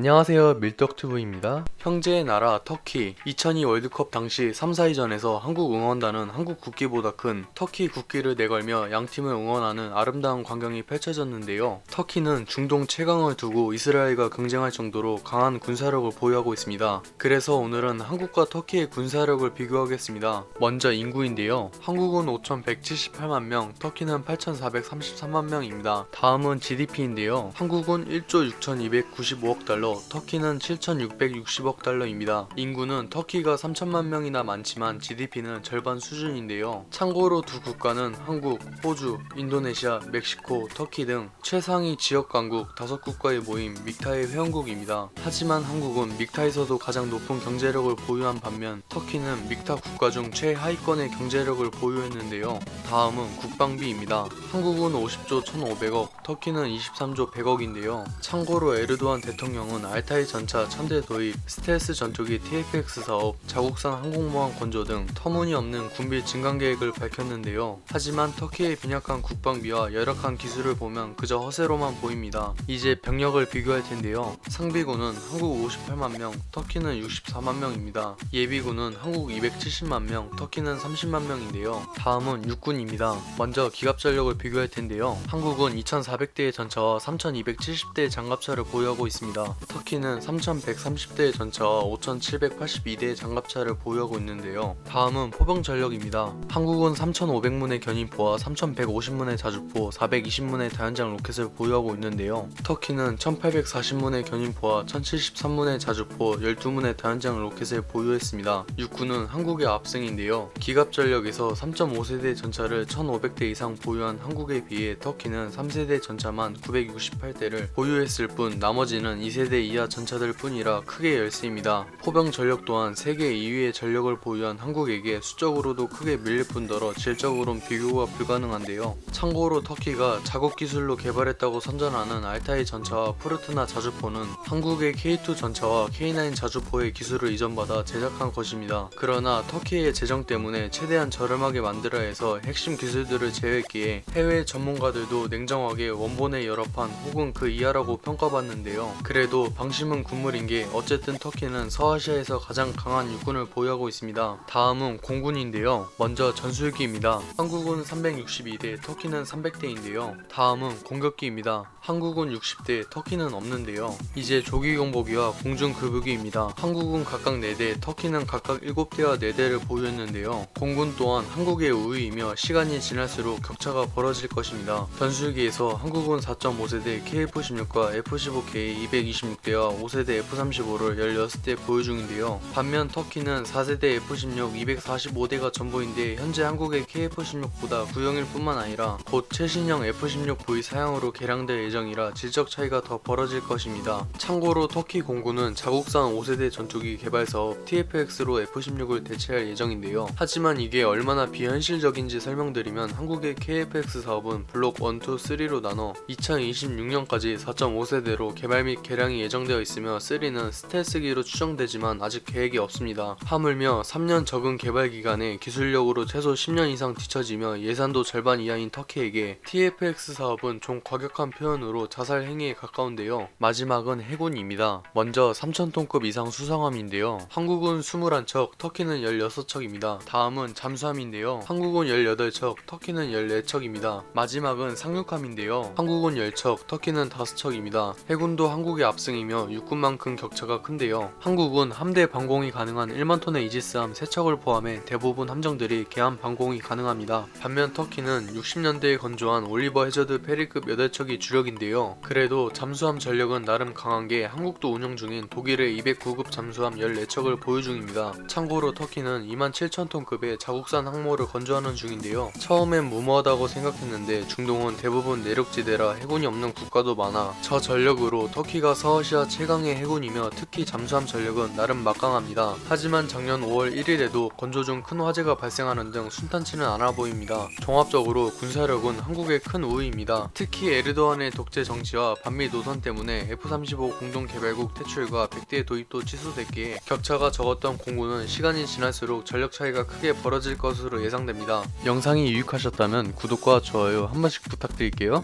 안녕하세요 밀떡튜브입니다. 형제의 나라 터키. 2002 월드컵 당시 3, 4위전에서 한국 응원단은 한국 국기보다 큰 터키 국기를 내걸며 양팀을 응원하는 아름다운 광경이 펼쳐졌는데요. 터키는 중동 최강을 두고 이스라엘과 경쟁할 정도로 강한 군사력을 보유하고 있습니다. 그래서 오늘은 한국과 터키의 군사력을 비교하겠습니다. 먼저 인구인데요. 한국은 5,178만 명 터키는 8,433만 명입니다. 다음은 GDP인데요. 한국은 1조 6,295억 달러, 터키는 7,660억 달러입니다. 인구는 터키가 3천만 명이나 많지만 GDP는 절반 수준인데요. 참고로 두 국가는 한국, 호주, 인도네시아, 멕시코, 터키 등 최상위 지역 강국 5국가의 모임 믹타의 회원국입니다. 하지만 한국은 믹타에서도 가장 높은 경제력을 보유한 반면 터키는 믹타 국가 중 최하위권의 경제력을 보유했는데요. 다음은 국방비입니다. 한국은 50조 1,500억, 터키는 23조 100억인데요. 참고로 에르도안 대통령은 알타이 전차 천대 도입, 스텔스 전투기 TFX 사업, 자국산 항공모함 건조 등 터무니없는 군비 증강 계획을 밝혔는데요. 하지만 터키의 빈약한 국방비와 열악한 기술을 보면 그저 허세로만 보입니다. 이제 병력을 비교할 텐데요. 상비군은 한국 58만 명, 터키는 64만 명입니다. 예비군은 한국 270만 명, 터키는 30만 명인데요. 다음은 육군입니다. 먼저 기갑 전력을 비교할 텐데요. 한국은 2,400대의 전차와 3,270대의 장갑차를 보유하고 있습니다. 터키는 3,130대의 전차와 5,782대의 장갑차를 보유하고 있는데요. 다음은 포병 전력입니다. 한국은 3,500문의 견인포와 3,150문의 자주포, 420문의 다연장 로켓을 보유하고 있는데요. 터키는 1,840문의 견인포와 1,073문의 자주포, 12문의 다연장 로켓을 보유했습니다. 육군은 한국의 압승인데요. 기갑 전력에서 3.5세대 전차를 1,500대 이상 보유한 한국에 비해 터키는 3세대 전차만 968대를 보유했을 뿐 나머지는 2세대 이하 전차들 뿐이라 크게 열세입니다. 포병 전력 또한 세계 2위의 전력을 보유한 한국에게 수적으로도 크게 밀릴 뿐더러 질적으로는 비교가 불가능한데요. 참고로 터키가 자국 기술로 개발했다고 선전하는 알타이 전차와 푸르트나 자주포는 한국의 K2 전차와 K9 자주포의 기술을 이전받아 제작한 것입니다. 그러나 터키의 재정 때문에 최대한 저렴하게 만들어야 해서 핵심 기술들을 제외했기에 해외 전문가들도 냉정하게 원본의 여러판 혹은 그 이하라고 평가받는데요. 그래도 방심은 군물인 게 어쨌든 터키는 서아시아에서 가장 강한 육군을 보유하고 있습니다. 다음은 공군인데요. 먼저 전술기입니다. 한국은 362대, 터키는 300대인데요. 다음은 공격기입니다. 한국은 60대, 터키는 없는데요. 이제 조기경보기와 공중 급유기입니다. 한국은 각각 4대, 터키는 각각 7대와 4대를 보유했는데요. 공군 또한 한국의 우위이며 시간이 지날수록 격차가 벌어질 것입니다. 전술기에서 한국은 4.5세대 KF-16과 F-15K 226 대와 5세대 F-35를 16대 보유 중인데요. 반면 터키는 4세대 F-16 245대가 전부인데 현재 한국의 KF-16보다 구형일 뿐만 아니라 곧 최신형 F-16 V 사양으로 개량될 예정이라 질적 차이가 더 벌어질 것입니다. 참고로 터키 공군은 자국산 5세대 전투기 개발 사업 TFX로 F-16을 대체할 예정인데요. 하지만 이게 얼마나 비현실적인지 설명드리면 한국의 KFX 사업은 블록 1, 2, 3로 나눠 2026년까지 4.5세대로 개발 및 개량이 예정 되어 있으며 3는 스텔스기로 추정되지만 아직 계획이 없습니다. 하물며 3년 적은 개발 기간에 기술력으로 최소 10년 이상 뒤처지며 예산도 절반 이하인 터키에게 TFX 사업은 좀 과격한 표현으로 자살 행위에 가까운데요. 마지막은 해군입니다. 먼저 3,000톤급 이상 수상함인데요. 한국은 21척, 터키는 16척입니다. 다음은 잠수함인데요. 한국은 18척, 터키는 14척입니다. 마지막은 상륙함인데요. 한국은 10척, 터키는 5척입니다. 해군도 한국의 압승이 며 육군만큼 격차가 큰데요. 한국은 함대 방공이 가능한 1만 톤의 이지스함 3척을 포함해 대부분 함정들이 개함 방공이 가능합니다. 반면 터키는 60년대에 건조한 올리버 해저드 페리급 8척이 주력인데요. 그래도 잠수함 전력은 나름 강한 게 한국도 운영 중인 독일의 209급 잠수함 14척을 보유 중입니다. 참고로 터키는 27,000톤급의 자국산 항모를 건조하는 중인데요. 처음엔 무모하다고 생각했는데 중동은 대부분 내륙지대라 해군이 없는 국가도 많아 저 전력으로 터키가 서 아시아 최강의 해군이며 특히 잠수함 전력은 나름 막강합니다. 하지만 작년 5월 1일에도 건조 중 큰 화재가 발생하는 등 순탄치는 않아 보입니다. 종합적으로 군사력은 한국의 큰 우위입니다. 특히 에르도안의 독재 정치와 반미 노선 때문에 F-35 공동 개발국 퇴출과 100대 도입도 취소됐기에 격차가 적었던 공군은 시간이 지날수록 전력 차이가 크게 벌어질 것으로 예상됩니다. 영상이 유익하셨다면 구독과 좋아요 한 번씩 부탁드릴게요.